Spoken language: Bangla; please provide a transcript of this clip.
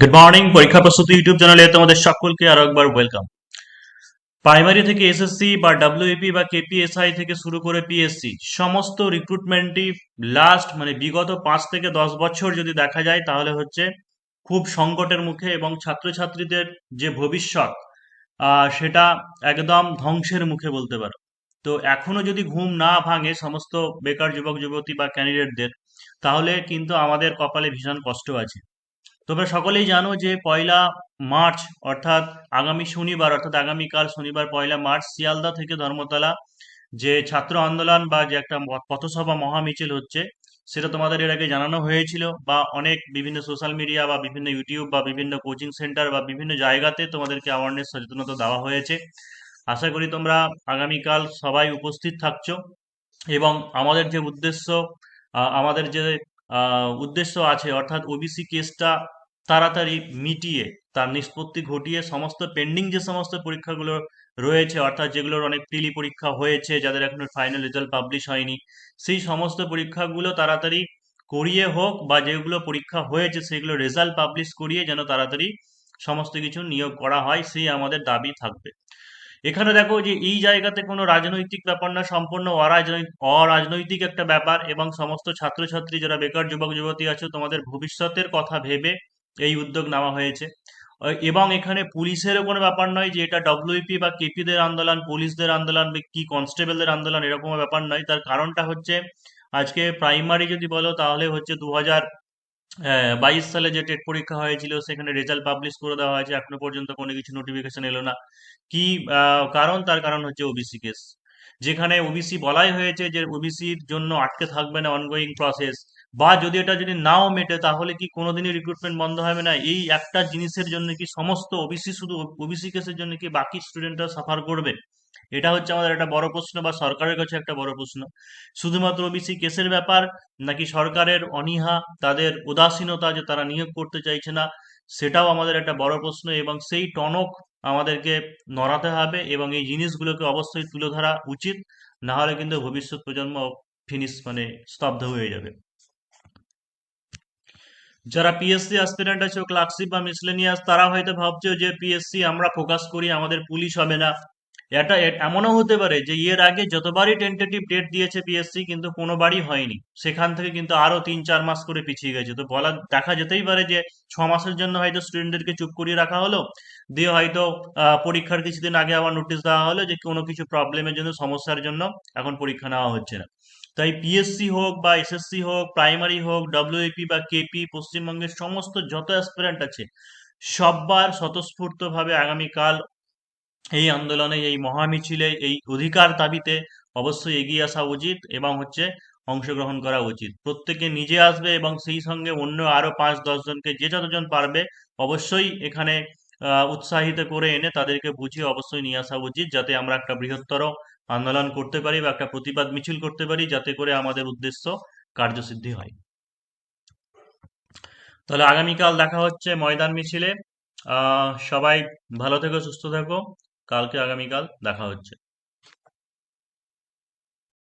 গুড মর্নিং পরীক্ষা প্রস্তুতি ইউটিউব চ্যানেলে তোমাদের সকলকে আরও একবার ওয়েলকাম প্রাইমারি থেকে এসএসসি বা ডাব্লিউএপি বা কেপিএসআই থেকে শুরু করে পিএসসি সমস্ত রিক্রুটমেন্টই লাস্ট মানে বিগত পাঁচ থেকে দশ বছর যদি দেখা যায় তাহলে হচ্ছে খুব সংকটের মুখে এবং ছাত্রছাত্রীদের যে ভবিষ্যৎ সেটা একদম ধ্বংসের মুখে বলতে পারো। তো এখনও যদি ঘুম না ভাঙে সমস্ত বেকার যুবক যুবতী বা ক্যান্ডিডেটদের তাহলে কিন্তু আমাদের কপালে ভীষণ কষ্ট আছে। তোমরা সকলেই জানো যে পয়লা মার্চ, অর্থাৎ আগামী শনিবার, অর্থাৎ আগামীকাল শনিবার পয়লা মার্চ, শিয়ালদা থেকে ধর্মতলা যে ছাত্র আন্দোলন বা যে একটা পথসভা মহামিছিল হচ্ছে, সেটা তোমাদের এর আগে জানানো হয়েছিল বা অনেক বিভিন্ন সোশ্যাল মিডিয়া বা বিভিন্ন ইউটিউব বা বিভিন্ন কোচিং সেন্টার বা বিভিন্ন জায়গাতে তোমাদেরকে অ্যাওয়ারনেস সচেতনতা দেওয়া হয়েছে। আশা করি তোমরা আগামীকাল সবাই উপস্থিত থাকছো এবং আমাদের যে উদ্দেশ্য আমাদের যে উদ্দেশ্য আছে, অর্থাৎ ওবিসি কেসটা তাড়াতাড়ি মিটিয়ে তার নিষ্পত্তি ঘটিয়ে সমস্ত পেন্ডিং যে সমস্ত পরীক্ষাগুলো রয়েছে, অর্থাৎ যেগুলোর অনেক প্রিলি পরীক্ষা হয়েছে, যাদের এখনও ফাইনাল রেজাল্ট পাবলিশ হয়নি, সেই সমস্ত পরীক্ষাগুলো তাড়াতাড়ি করিয়ে হোক বা যেগুলো পরীক্ষা হয়েছে সেগুলো রেজাল্ট পাবলিশ করিয়ে যেন তাড়াতাড়ি সমস্ত কিছু নিয়োগ করা হয়, সেই আমাদের দাবি থাকবে। এখানে দেখো যে এই জায়গাতে কোনো রাজনৈতিক ব্যাপার না, সম্পূর্ণ অরাজনৈতিক অরাজনৈতিক একটা ব্যাপার এবং সমস্ত ছাত্রছাত্রী যারা বেকার, যুবক, যুবতী আছে, তোমাদের ভবিষ্যতের কথা ভেবে এই উদ্যোগ নেওয়া হয়েছে। এবং এখানে পুলিশেরও কোনো ব্যাপার নয় যে এটা ডব্লিউপি বা কেপিদের আন্দোলন, পুলিশদের আন্দোলন কি কনস্টেবলদের আন্দোলন এরকম ব্যাপার নয়। তার কারণটা হচ্ছে আজকে প্রাইমারি যদি বলো তাহলে হচ্ছে দু বাইশ সালে যে টেট পরীক্ষা হয়েছিল সেখানে রেজাল্ট পাবলিশ করে দেওয়া হয়েছে। এখনও পর্যন্ত কোনো কিছু নোটিফিকেশন এলো না। কি কারণ? তার কারণ হচ্ছে ওবিসি কেস যেখানে ওবিসি বলাই হয়েছে যে ওবিসির জন্য আটকে থাকবে না অনগোয়িং প্রসেস বা যদি এটা যদি নাও মেটে, তাহলে কি কোনোদিনই রিক্রুটমেন্ট বন্ধ হবে না? এই একটা জিনিসের জন্য কি সমস্ত ওবিসি শুধু ওবিসি কেসের জন্য কি বাকি স্টুডেন্টরা সাফার করবে? এটা হচ্ছে আমাদের একটা বড় প্রশ্ন বা সরকারের কাছে একটা বড় প্রশ্ন। শুধুমাত্র ওবিসি কেসের ব্যাপার নাকি সরকারের অনীহা, তাদের উদাসীনতা যে তারা নিয়োগ করতে চাইছে না, সেটাও আমাদের একটা বড় প্রশ্ন এবং সেই টনক আমাদেরকে নড়াতে হবে এবং এই জিনিসগুলোকে অবশ্যই তুলে ধরা উচিত না হলে কিন্তু ভবিষ্যৎ প্রজন্ম ফিনিশ মানে স্তব্ধ হয়ে যাবে। যারা পিএসসি অ্যাসপিরেন্ট আছে ক্লার্কশিপ বা মিসলেনিয়াস তারা হয়তো ভাবছে যে পিএসসি আমরা ফোকাস করি, আমাদের পুলিশ হবে না। এটা এমনও হতে পারে যে এর আগে যতবারই টেন্টেটিভ ডেট দিয়েছে পিএসসি কিন্তু কোনোবারই হয়নি। সেখান থেকে কিন্তু আরও তিন, চার মাস করে পিছিয়ে গেছে। তো বলা দেখা যেতেই পারে যে ছ মাসের জন্য হয়তো স্টুডেন্টদেরকে চুপ করিয়ে রাখা হলো, দিয়ে হয়তো পরীক্ষার কিছুদিন আগে আবার নোটিশ দেওয়া হলো যে কোনো কিছু প্রবলেমের জন্য, সমস্যার জন্য এখন পরীক্ষা নেওয়া হচ্ছে না। তাই পিএসসি হোক বা এসএসসি হোক প্রাইমারি হোক ডব্লিউএপি বা কেপি পশ্চিমবঙ্গের সমস্ত যত অ্যাসপিরেন্ট আছে, সব্বার স্বতঃস্ফূর্তভাবে আগামীকাল এই আন্দোলনে, এই মহামিছিলে, এই অধিকার দাবিতে অবশ্যই এগিয়ে আসা উচিত এবং হচ্ছে অংশগ্রহণ করা উচিত। প্রত্যেকে নিজে আসবে এবং সেই সঙ্গে অন্য আরও পাঁচ, দশ জনকে যে যতজন পারবে অবশ্যই এখানে উৎসাহিত করে এনে তাদেরকে বুঝিয়ে অবশ্যই নিয়ে আসা উচিত যাতে আমরা একটা বৃহত্তর আন্দোলন করতে পারি বা একটা প্রতিবাদ মিছিল করতে পারি যাতে করে আমাদের উদ্দেশ্য কার্যসিদ্ধি হয়। তাহলে আগামীকাল দেখা হচ্ছে ময়দান মিছিলে। সবাই ভালো থেকো, সুস্থ থেকো। কালকে আগামীকাল দেখা হচ্ছে।